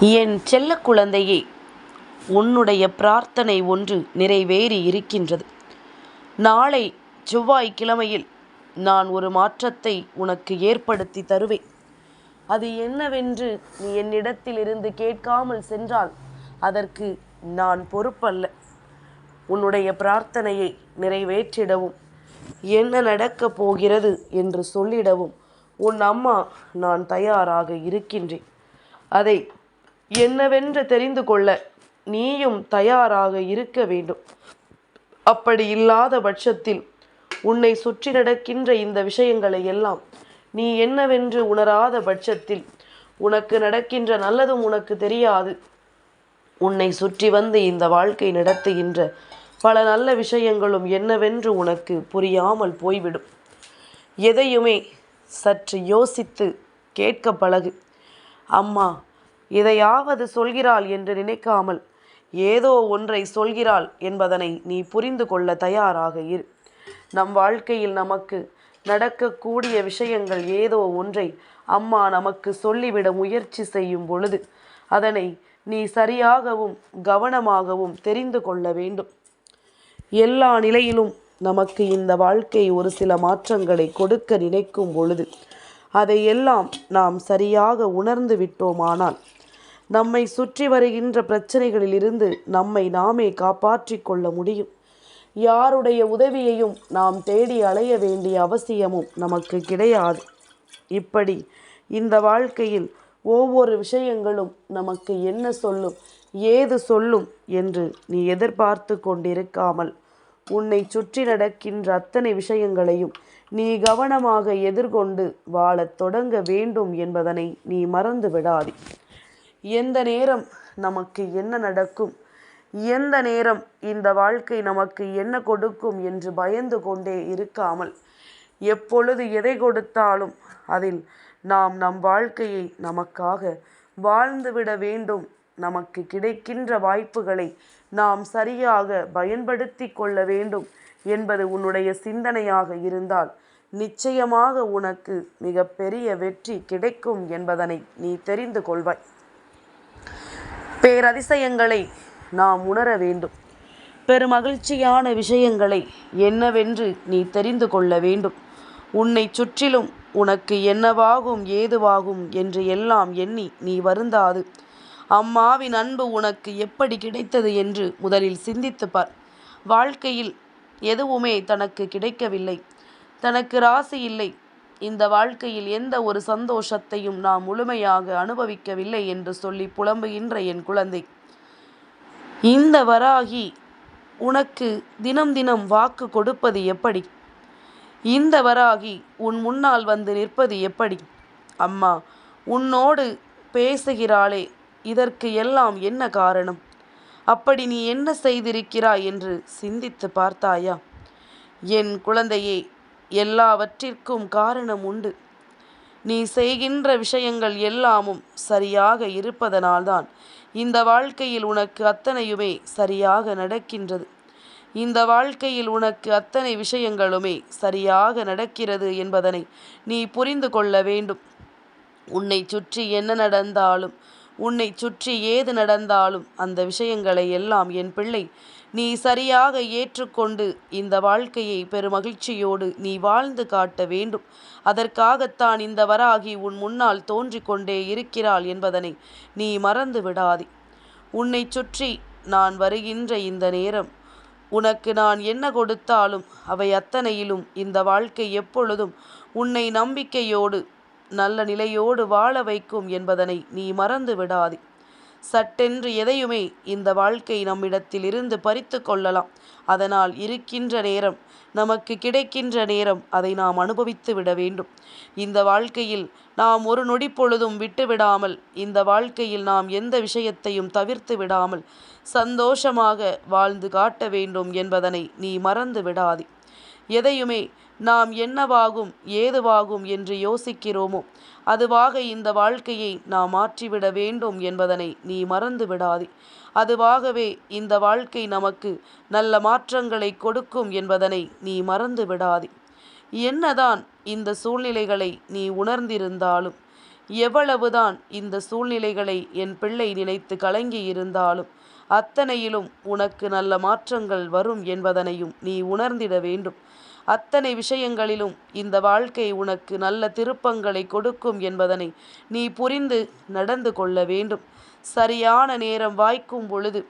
என் செல்ல குழந்தையே உன்னுடைய பிரார்த்தனை ஒன்று நிறைவேறி இருக்கின்றது. நாளை செவ்வாய்க்கிழமையில் நான் ஒரு மாற்றத்தை உனக்கு ஏற்படுத்தி தருவேன். அது என்னவென்று நீ என்னிடத்திலிருந்து கேட்காமல் சென்றால் அதற்கு நான் பொறுப்பல்ல. உன்னுடைய பிரார்த்தனையை நிறைவேற்றிடவும் என்ன நடக்கப் போகிறது என்று சொல்லிடவும் உன் அம்மா நான் தயாராக இருக்கின்றேன். அதை என்னவென்று தெரிந்து கொள்ள நீயும் தயாராக இருக்க வேண்டும். அப்படி இல்லாத பட்சத்தில் உன்னை சுற்றி நடக்கின்ற இந்த விஷயங்களை எல்லாம் நீ என்னவென்று உணராத பட்சத்தில் உனக்கு நடக்கின்ற நல்லதும் உனக்கு தெரியாது. உன்னை சுற்றி வந்து இந்த வாழ்க்கை நடத்துகின்ற பல நல்ல விஷயங்களும் என்னவென்று உனக்கு புரியாமல் போய்விடும். எதையுமே சற்று யோசித்து கேட்க பழகு. அம்மா எதையாவது சொல்கிறாள் என்று நினைக்காமல் ஏதோ ஒன்றை சொல்கிறாள் என்பதனை நீ புரிந்து கொள்ள தயாராக இரு. நம் வாழ்க்கையில் நமக்கு நடக்கக்கூடிய விஷயங்கள் ஏதோ ஒன்றை அம்மா நமக்கு சொல்லிவிட முயற்சி செய்யும் பொழுது அதனை நீ சரியாகவும் கவனமாகவும் தெரிந்து கொள்ள வேண்டும். எல்லா நிலையிலும் நமக்கு இந்த வாழ்க்கை ஒரு சில மாற்றங்களை கொடுக்க நினைக்கும் பொழுது அதையெல்லாம் நாம் சரியாக உணர்ந்து விட்டோமானால் நம்மை சுற்றி வருகின்ற பிரச்சனைகளிலிருந்து நம்மை நாமே காப்பாற்றிக் கொள்ள முடியும். யாருடைய உதவியையும் நாம் தேடி அலைய வேண்டிய அவசியமும் நமக்கு கிடையாது. இப்படி இந்த வாழ்க்கையில் ஒவ்வொரு விஷயங்களும் நமக்கு என்ன சொல்லும் ஏது சொல்லும் என்று நீ எதிர்பார்த்து கொண்டிருக்காமல் உன்னை சுற்றி நடக்கின்ற அத்தனை விஷயங்களையும் நீ கவனமாக எதிர்கொண்டு வாழத் தொடங்க வேண்டும் என்பதனை நீ மறந்து விடாதே எந்த நேரம் நமக்கு என்ன நடக்கும்? எந்த நேரம் இந்த வாழ்க்கை நமக்கு என்ன கொடுக்கும் என்று பயந்து கொண்டே இருக்காமல் எப்பொழுது எதை கொடுத்தாலும் அதில் நாம் நம் வாழ்க்கையை நமக்காக வாழ்ந்துவிட வேண்டும். நமக்கு கிடைக்கின்ற வாய்ப்புகளை நாம் சரியாக பயன்படுத்தி கொள்ள வேண்டும் என்பது உன்னுடைய சிந்தனையாக இருந்தால் நிச்சயமாக உனக்கு மிகப்பெரிய வெற்றி கிடைக்கும் என்பதனை நீ தெரிந்து கொள்வாய். பேரதிசயங்களை நாம் உணர வேண்டும். பெருமகிழ்ச்சியான விஷயங்களை என்னவென்று நீ தெரிந்து கொள்ள வேண்டும். உன்னை சுற்றிலும் உனக்கு என்னவாகும் ஏதுவாகும் என்று எல்லாம் எண்ணி நீ வருந்தாது. அம்மாவின் அன்பு உனக்கு எப்படி கிடைத்தது என்று முதலில் சிந்தித்து பார். வாழ்க்கையில் எதுவுமே தனக்கு கிடைக்கவில்லை. தனக்கு ராசி இல்லை. இந்த வாழ்க்கையில் எந்த ஒரு சந்தோஷத்தையும் நாம் முழுமையாக அனுபவிக்கவில்லை என்று சொல்லி புலம்புகின்ற என் குழந்தை. இந்த வராகி உனக்கு தினம் தினம் வாக்கு கொடுப்பது எப்படி? இந்த வராகி உன் முன்னால் வந்து நிற்பது எப்படி? அம்மா உன்னோடு பேசுகிறாளே இதற்கு எல்லாம் என்ன காரணம்? அப்படி நீ என்ன செய்திருக்கிறாய் என்று சிந்தித்து பார்த்தாயா? என் குழந்தையே எல்லாவற்றிற்கும் காரணம் உண்டு. நீ செய்கின்ற விஷயங்கள் எல்லாமும் சரியாக இருப்பதனால்தான் இந்த வாழ்க்கையில் உனக்கு அத்தனையுமே சரியாக நடக்கின்றது. இந்த வாழ்க்கையில் உனக்கு அத்தனை விஷயங்களுமே சரியாக நடக்கிறது என்பதனை நீ புரிந்து கொள்ள வேண்டும். உன்னை சுற்றி என்ன நடந்தாலும் உன்னை சுற்றி ஏது நடந்தாலும் அந்த விஷயங்களை எல்லாம் என் பிள்ளை நீ சரியாக ஏற்றுக்கொண்டு இந்த வாழ்க்கையை பெருமகிழ்ச்சியோடு நீ வாழ்ந்து காட்ட வேண்டும். அதற்காகத்தான் இந்த வராகி உன் முன்னால் தோன்றிக் கொண்டே இருக்கிறாள் என்பதனை நீ மறந்து விடாதே. உன்னை சுற்றி நான் வருகின்ற இந்த நேரம் உனக்கு நான் என்ன கொடுத்தாலும் அவை அத்தனையிலும் இந்த வாழ்க்கை எப்பொழுதும் உன்னை நம்பிக்கையோடு நல்ல நிலையோடு வாழ வைக்கும் என்பதனை நீ மறந்து விடாதே. சட்டென்று எதையுமே இந்த வாழ்க்கை நம்மிடத்தில் இருந்து பறித்து கொள்ளலாம். அதனால் இருக்கின்ற நேரம் நமக்கு கிடைக்கின்ற நேரம் அதை நாம் அனுபவித்து விட வேண்டும். இந்த வாழ்க்கையில் நாம் ஒரு நொடி பொழுதும் விட்டுவிடாமல் இந்த வாழ்க்கையில் நாம் எந்த விஷயத்தையும் தவிர்த்து விடாமல் சந்தோஷமாக வாழ்ந்து காட்ட வேண்டும் என்பதனை நீ மறந்து விடாதே. எதையுமே நாம் என்னவாகும் ஏதுவாகும் என்று யோசிக்கிறோமோ அதுவாக இந்த வாழ்க்கையை நாம் மாற்றிவிட வேண்டும் என்பதனை நீ மறந்து விடாதே. அதுவாகவே இந்த வாழ்க்கை நமக்கு நல்ல மாற்றங்களை கொடுக்கும் என்பதனை நீ மறந்து விடாதே. என்னதான் இந்த சூழ்நிலைகளை நீ உணர்ந்திருந்தாலும் எவ்வளவுதான் இந்த சூழ்நிலைகளை என் பிள்ளை நினைத்து கலங்கி இருந்தாலும் அத்தனையிலும் உனக்கு நல்ல மாற்றங்கள் வரும் என்பதனையும் நீ உணர்ந்திட வேண்டும். அத்தனை விஷயங்களிலும் இந்த வாழ்க்கை உனக்கு நல்ல திருப்பங்களை கொடுக்கும் என்பதனை நீ புரிந்து நடந்து கொள்ள வேண்டும். சரியான நேரம் வாய்க்கும் பொழுது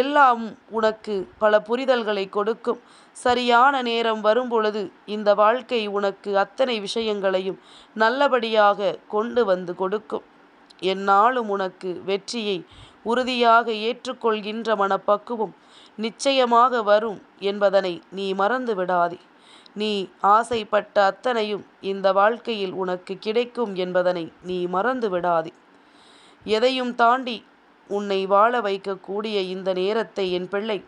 எல்லாம் உனக்கு பல புரிதல்களை கொடுக்கும். சரியான நேரம் வரும்பொழுது இந்த வாழ்க்கை உனக்கு அத்தனை விஷயங்களையும் நல்லபடியாக கொண்டு வந்து கொடுக்கும். என்னாலும் உனக்கு வெற்றியை உறுதியாக ஏற்றுக்கொள்கின்ற மனப்பக்குவம் நிச்சயமாக வரும் என்பதனை நீ மறந்து விடாதே நீ ஆசைப்பட்ட அத்தனையும் இந்த வாழ்க்கையில் உனக்கு கிடைக்கும் என்பதனை நீ மறந்து விடாதே. எதையும் தாண்டி உன்னை வாழ வைக்கக்கூடிய இந்த நேரத்தை என் பிள்ளை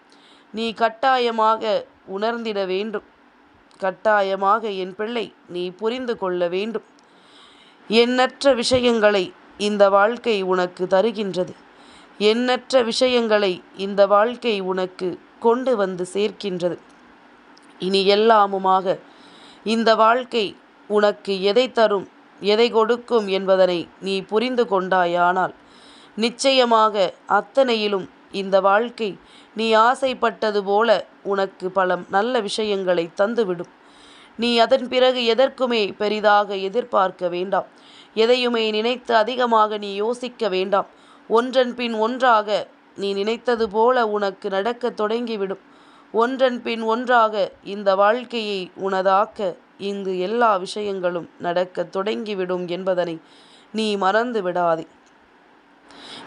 நீ கட்டாயமாக உணர்ந்திட வேண்டும். கட்டாயமாக என் பிள்ளை நீ புரிந்து கொள்ள வேண்டும். எண்ணற்ற விஷயங்களை இந்த வாழ்க்கை உனக்கு தருகின்றது. எண்ணற்ற விஷயங்களை இந்த வாழ்க்கை உனக்கு கொண்டு வந்து சேர்க்கின்றது. இனி எல்லாமுமாக. இந்த வாழ்க்கை உனக்கு எதை தரும் எதை கொடுக்கும் என்பதனை நீ புரிந்து கொண்டாயானால் நிச்சயமாக அத்தனையிலும் இந்த வாழ்க்கை நீ ஆசைப்பட்டது போல உனக்கு பல நல்ல விஷயங்களை தந்துவிடும். நீ அதன் பிறகு எதற்குமே பெரிதாக எதிர்பார்க்க வேண்டாம். எதையுமே நினைத்து அதிகமாக நீ யோசிக்க வேண்டாம். ஒன்றன் பின் ஒன்றாக நீ நினைத்தது போல உனக்கு நடக்க தொடங்கிவிடும். ஒன்றன் பின் ஒன்றாக இந்த வாழ்க்கையை உனதாக்க இங்கு எல்லா விஷயங்களும் நடக்க தொடங்கிவிடும் என்பதனை நீ மறந்து விடாதே.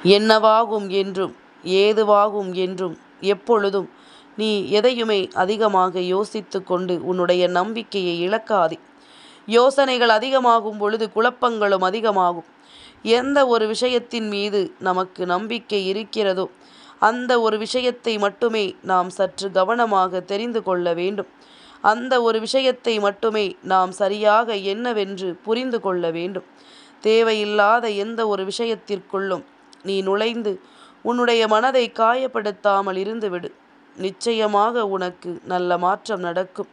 என்னவாகும் என்றும் ஏதுவாகும் என்றும் எப்பொழுதும் நீ எதையுமே அதிகமாக யோசித்து கொண்டு உன்னுடைய நம்பிக்கையை இழக்காதே. யோசனைகள் அதிகமாகும் பொழுது குழப்பங்களும் அதிகமாகும். எந்த ஒரு விஷயத்தின் மீது நமக்கு நம்பிக்கை இருக்கிறதோ அந்த ஒரு விஷயத்தை மட்டுமே நாம் சற்று கவனமாக தெரிந்து கொள்ள வேண்டும். அந்த ஒரு விஷயத்தை மட்டுமே நாம் சரியாக என்னவென்று புரிந்து கொள்ள வேண்டும். தேவையில்லாத எந்த ஒரு விஷயத்திற்குள்ளும் நீ நுழைந்து உன்னுடைய மனதை காயப்படுத்தாமல் இருந்துவிடு. நிச்சயமாக உனக்கு நல்ல மாற்றம் நடக்கும்.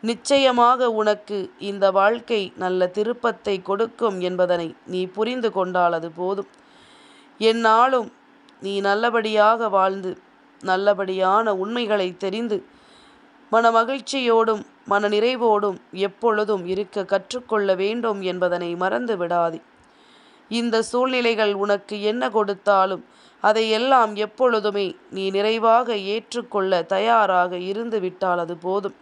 நிச்சயமாக உனக்கு இந்த வாழ்க்கை நல்ல திருப்பத்தை கொடுக்கும் என்பதனை நீ புரிந்து கொண்டால் அது போதும். என்னாலும் நீ நல்லபடியாக வாழ்ந்து நல்லபடியான உண்மைகளை தெரிந்து மன மகிழ்ச்சியோடும் மன நிறைவோடும் எப்பொழுதும் இருக்க கற்றுக்கொள்ள வேண்டும் என்பதனை மறந்து விடாதே. இந்த சூழ்நிலைகள் உனக்கு என்ன கொடுத்தாலும் அதையெல்லாம் எப்பொழுதுமே நீ நிறைவாக ஏற்றுக்கொள்ள தயாராக இருந்து விட்டால் அது போதும்.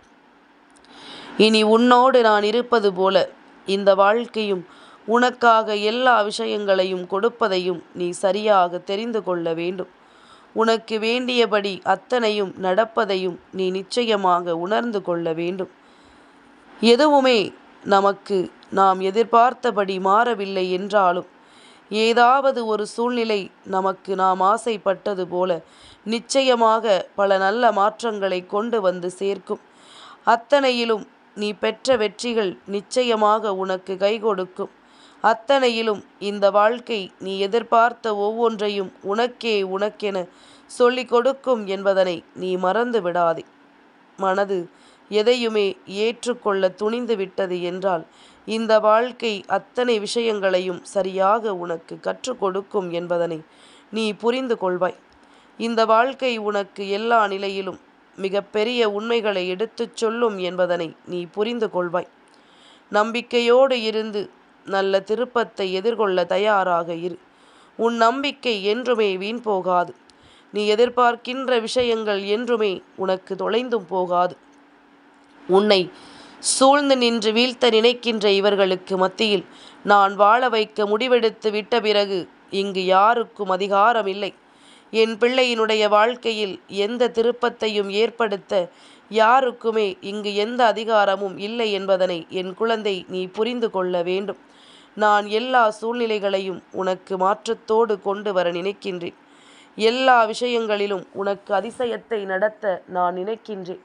இனி உன்னோடு நான் இருப்பது போல இந்த வாழ்க்கையும் உனக்காக எல்லா விஷயங்களையும் கொடுப்பதையும் நீ சரியாக தெரிந்து கொள்ள வேண்டும். உனக்கு வேண்டியபடி அத்தனையும் நடப்பதையும் நீ நிச்சயமாக உணர்ந்து கொள்ள வேண்டும். எதுவுமே நமக்கு நாம் எதிர்பார்த்தபடி மாறவில்லை என்றாலும் ஏதாவது ஒரு சூழ்நிலை நமக்கு நாம் ஆசைப்பட்டது போல நிச்சயமாக பல நல்ல மாற்றங்களை கொண்டு வந்து சேர்க்கும். அத்தனையிலும் நீ பெற்ற வெற்றிகள் நிச்சயமாக உனக்கு கை கொடுக்கும். அத்தனையிலும் இந்த வாழ்க்கை நீ எதிர்பார்த்த ஒவ்வொன்றையும் உனக்கே உனக்கென சொல்லிக் கொடுக்கும் என்பதனை நீ மறந்து விடாதே. மனது எதையுமே ஏற்றுக்கொள்ள துணிந்து விட்டது என்றால் இந்த வாழ்க்கை அத்தனை விஷயங்களையும் சரியாக உனக்கு கற்றுக் கொடுக்கும் என்பதனை நீ புரிந்து கொள்வாய். இந்த வாழ்க்கை உனக்கு எல்லா நிலையிலும் மிகப்பெரிய உண்மைகளை எடுத்துச் சொல்லும் என்பதனை நீ புரிந்து கொள்வாய். நம்பிக்கையோடு இருந்து நல்ல திருப்பத்தை எதிர்கொள்ள தயாராக இரு. உன் நம்பிக்கை என்றுமே வீண் போகாது. நீ எதிர்பார்க்கின்ற விஷயங்கள் என்றுமே உனக்கு தொலைந்தும் போகாது. உன்னை சூழ்ந்து நின்று வீழ்த்த நினைக்கின்ற இவர்களுக்கு மத்தியில் நான் வாழ வைக்க முடிவெடுத்து விட்ட பிறகு இங்கு யாருக்கும் அதிகாரம் இல்லை என் பிள்ளையினுடைய வாழ்க்கையில் எந்த திருப்பத்தையும் ஏற்படுத்த யாருக்குமே இங்கு எந்த அதிகாரமும் இல்லை என்பதனை என் குழந்தை நீ புரிந்து கொள்ள வேண்டும். நான் எல்லா சூழ்நிலைகளையும் உனக்கு மாற்றத்தோடு கொண்டு வர நினைக்கின்றேன். எல்லா விஷயங்களிலும் உனக்கு அதிசயத்தை நடத்த நான் நினைக்கின்றேன்.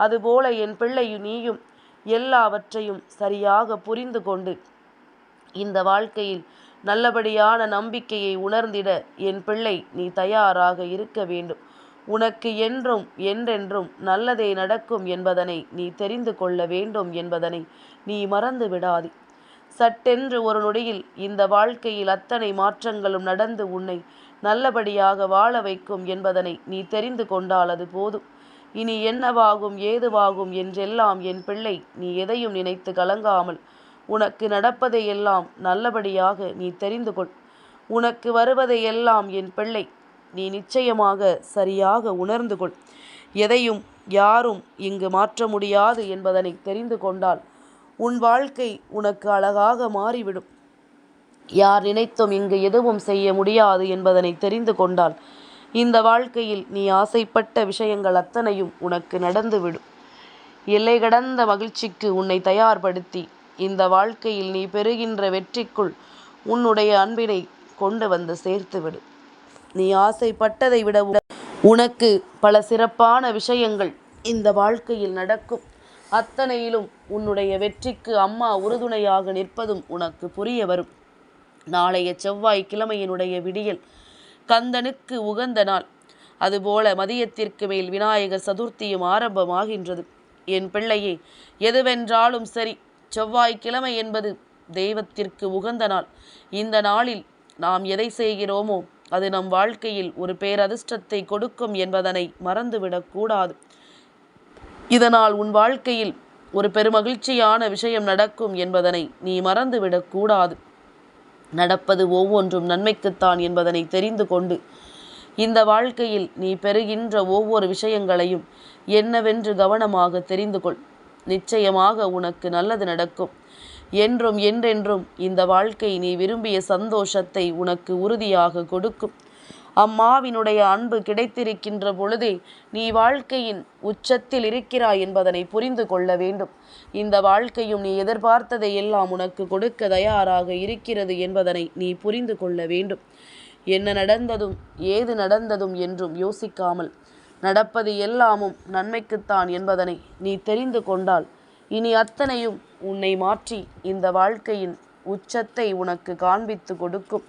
அதுபோல என் பிள்ளை நீயும் எல்லாவற்றையும் சரியாக புரிந்து கொண்டு இந்த வாழ்க்கையில் நல்லபடியான நம்பிக்கையை உணர்ந்திட என் பிள்ளை நீ தயாராக இருக்க வேண்டும். உனக்கு என்றும் என்றென்றும் நல்லதே நடக்கும் என்பதனை நீ தெரிந்து கொள்ள வேண்டும் என்பதனை நீ மறந்து விடாதே. சட்டென்று ஒரு நொடியில் இந்த வாழ்க்கையில் அத்தனை மாற்றங்களும் நடந்து உன்னை நல்லபடியாக வாழ வைக்கும் என்பதனை நீ தெரிந்து கொண்டால் அது போதும். இனி என்னவாகும் ஏதுவாகும் என்றெல்லாம் என் பிள்ளை நீ எதையும் நினைத்து கலங்காமல் உனக்கு நடப்பதையெல்லாம் நல்லபடியாக நீ தெரிந்து கொள். உனக்கு வருவதையெல்லாம் என் பிள்ளை நீ நிச்சயமாக சரியாக உணர்ந்து கொள். எதையும் யாரும் இங்கு மாற்ற முடியாது என்பதனை தெரிந்து கொண்டால் உன் வாழ்க்கை உனக்கு அழகாக மாறிவிடும். யார் நினைத்தும் இங்கு எதுவும் செய்ய முடியாது என்பதனை தெரிந்து கொண்டால் இந்த வாழ்க்கையில் நீ ஆசைப்பட்ட விஷயங்கள் அத்தனையும் உனக்கு நடந்துவிடும். எல்லை கடந்த மகிழ்ச்சிக்கு உன்னை தயார்படுத்தி இந்த வாழ்க்கையில் நீ பெறுகின்ற வெற்றிக்குள் உன்னுடைய அன்பினை கொண்டு வந்து சேர்த்துவிடு. நீ ஆசைப்பட்டதை விட உனக்கு பல சிறப்பான விஷயங்கள் இந்த வாழ்க்கையில் நடக்கும். அத்தனையிலும் உன்னுடைய வெற்றிக்கு அம்மா உறுதுணையாக நிற்பதும் உனக்கு புரிய வரும். நாளைய செவ்வாய் கிழமையினுடைய விடியல் கந்தனுக்கு உகந்த நாள். அதுபோல மதியத்திற்கு மேல் விநாயகர் சதுர்த்தியும் ஆரம்பமாகின்றது. என் பிள்ளையே எதுவென்றாலும் சரி செவ்வாய்க்கிழமை என்பது தெய்வத்திற்கு உகந்த நாள். இந்த நாளில் நாம் எதை செய்கிறோமோ அது நம் வாழ்க்கையில் ஒரு பேரதிர்ஷ்டத்தை கொடுக்கும் என்பதனை மறந்துவிடக்கூடாது இதனால் உன் வாழ்க்கையில் ஒரு பெருமகிழ்ச்சியான விஷயம் நடக்கும் என்பதனை நீ மறந்துவிடக்கூடாது நடப்பது ஒவ்வொன்றும் நன்மைக்குத்தான் என்பதனை தெரிந்து கொண்டு இந்த வாழ்க்கையில் நீ பெறுகின்ற ஒவ்வொரு விஷயங்களையும் என்னவென்று கவனமாக தெரிந்து கொள். நிச்சயமாக உனக்கு நல்லது நடக்கும். என்றும் என்றென்றும் இந்த வாழ்க்கை நீ விரும்பிய சந்தோஷத்தை உனக்கு உறுதியாக கொடுக்கும். அம்மாவினுடைய அன்பு கிடைத்திருக்கின்ற பொழுதே நீ வாழ்க்கையின் உச்சத்தில் இருக்கிறாய் என்பதனை புரிந்து கொள்ள வேண்டும். இந்த வாழ்க்கையும் நீ எதிர்பார்த்ததை எல்லாம் உனக்கு கொடுக்க தயாராக இருக்கிறது என்பதனை நீ புரிந்து கொள்ள வேண்டும். என்ன நடந்ததும் ஏது நடந்ததும் என்றும் யோசிக்காமல் நடப்பது எல்லாமும் நன்மைக்குத்தான் என்பதனை நீ தெரிந்து கொண்டால் இனி அத்தனையும் உன்னை மாற்றி இந்த வாழ்க்கையின் உச்சத்தை உனக்கு காண்பித்து கொடுக்கும்.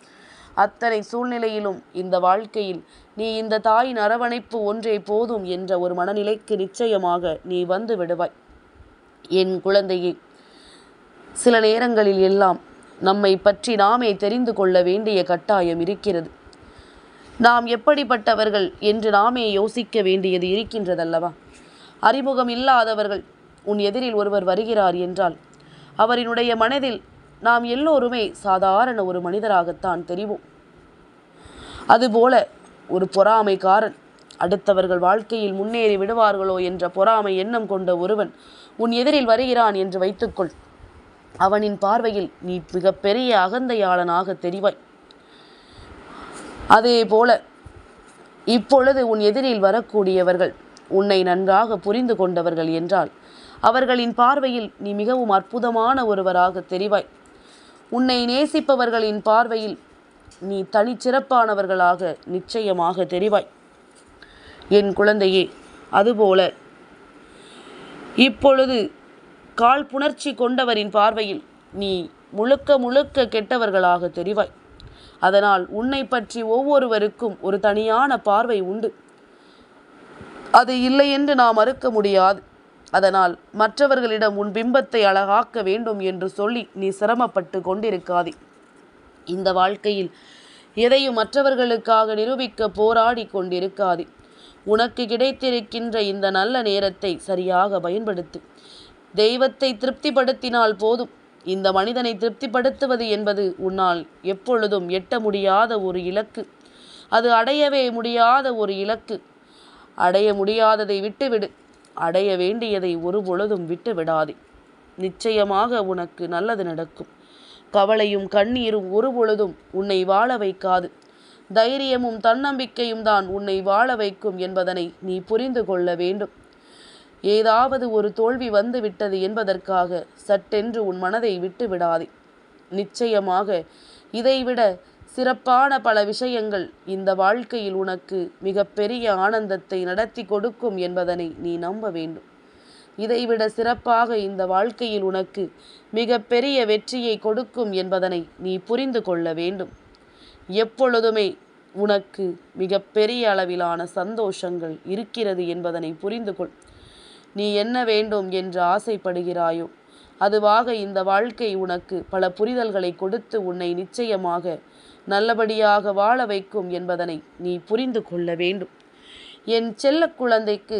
அத்தனை சூழ்நிலையிலும் இந்த வாழ்க்கையில் நீ இந்த தாயின் அரவணைப்பு ஒன்றே போதும் என்ற ஒரு மனநிலைக்கு நிச்சயமாக நீ வந்து விடுவாய். என் குழந்தையே சில நேரங்களில் எல்லாம் நம்மை பற்றி நாமே தெரிந்து கொள்ள வேண்டிய கட்டாயம் இருக்கிறது. நாம் எப்படிப்பட்டவர்கள் என்று நாமே யோசிக்க வேண்டியது இருக்கின்றதல்லவா? அறிமுகம் இல்லாதவர்கள் உன் எதிரில் ஒருவர் வருகிறார் என்றால் அவரினுடைய மனதில் நாம் எல்லோருமே சாதாரண ஒரு மனிதராகத்தான் தெரிவோம். அதுபோல ஒரு பொறாமைக்காரன். அடுத்தவர்கள் வாழ்க்கையில் முன்னேறி விடுவார்களோ என்ற பொறாமை எண்ணம் கொண்ட ஒருவன் உன் எதிரில் வருகிறான் என்று வைத்துக்கொள். அவனின் பார்வையில் நீ மிகப்பெரிய அகந்தையாளனாக தெரிவாய். அதே போல இப்பொழுது உன் எதிரில் வரக்கூடியவர்கள் உன்னை நன்றாக புரிந்து கொண்டவர்கள் என்றால் அவர்களின் பார்வையில் நீ மிகவும் அற்புதமான ஒருவராக தெரிவாய். உன்னை நேசிப்பவர்களின் பார்வையில் நீ தனிச்சிறப்பானவர்களாக நிச்சயமாக தெரிவாய். என் குழந்தையே அதுபோல இப்பொழுது காழ்ப்புணர்ச்சி கொண்டவரின் பார்வையில் நீ முழுக்க முழுக்க கெட்டவர்களாக தெரிவாய். அதனால் உன்னை பற்றி ஒவ்வொருவருக்கும் ஒரு தனியான பார்வை உண்டு. அது இல்லை என்று நாம் மறுக்க முடியாது. அதனால் மற்றவர்களிடம் உன் பிம்பத்தை அழகாக்க வேண்டும் என்று சொல்லி நீ சிரமப்பட்டு கொண்டிருக்காதே. இந்த வாழ்க்கையில் எதையும் மற்றவர்களுக்காக நிரூபிக்க போராடி கொண்டிருக்காது. உனக்கு கிடைத்திருக்கின்ற இந்த நல்ல நேரத்தை சரியாக பயன்படுத்து. தெய்வத்தை திருப்திப்படுத்தினால் போதும். இந்த மனிதனை திருப்திப்படுத்துவது என்பது உன்னால் எப்பொழுதும் எட்ட முடியாத ஒரு இலக்கு. அது அடையவே முடியாத ஒரு இலக்கு. அடைய முடியாததை விட்டுவிடு. அடைய வேண்டியதை ஒரு பொழுதும் விட்டு விடாதே நிச்சயமாக உனக்கு நல்லது நடக்கும். கவலையும் கண்ணீரும் ஒரு பொழுதும் உன்னை வாழ வைக்காது. தைரியமும் தன்னம்பிக்கையும் தான் உன்னை வாழ வைக்கும் என்பதனை நீ புரிந்து கொள்ள வேண்டும். ஏதாவது ஒரு தோல்வி வந்து விட்டது என்பதற்காக சட்டென்று உன் மனதை விட்டு விடாதே. நிச்சயமாக இதைவிட சிறப்பான பல விஷயங்கள் இந்த வாழ்க்கையில் உனக்கு மிகப்பெரிய ஆனந்தத்தை நடத்தி கொடுக்கும் என்பதனை நீ நம்ப வேண்டும். இதைவிட சிறப்பாக இந்த வாழ்க்கையில் உனக்கு மிகப்பெரிய வெற்றியை கொடுக்கும் என்பதனை நீ புரிந்து கொள்ள வேண்டும். எப்பொழுதுமே உனக்கு மிகப்பெரிய அளவிலான சந்தோஷங்கள் இருக்கிறது என்பதனை புரிந்து கொள். நீ என்ன வேண்டும் என்று ஆசைப்படுகிறாயோ அதுவாக இந்த வாழ்க்கை உனக்கு பல புரிதல்களை கொடுத்து உன்னை நிச்சயமாக நல்லபடியாக வாழ வைக்கும் என்பதனை நீ புரிந்து கொள்ள வேண்டும். என் செல்ல குழந்தைக்கு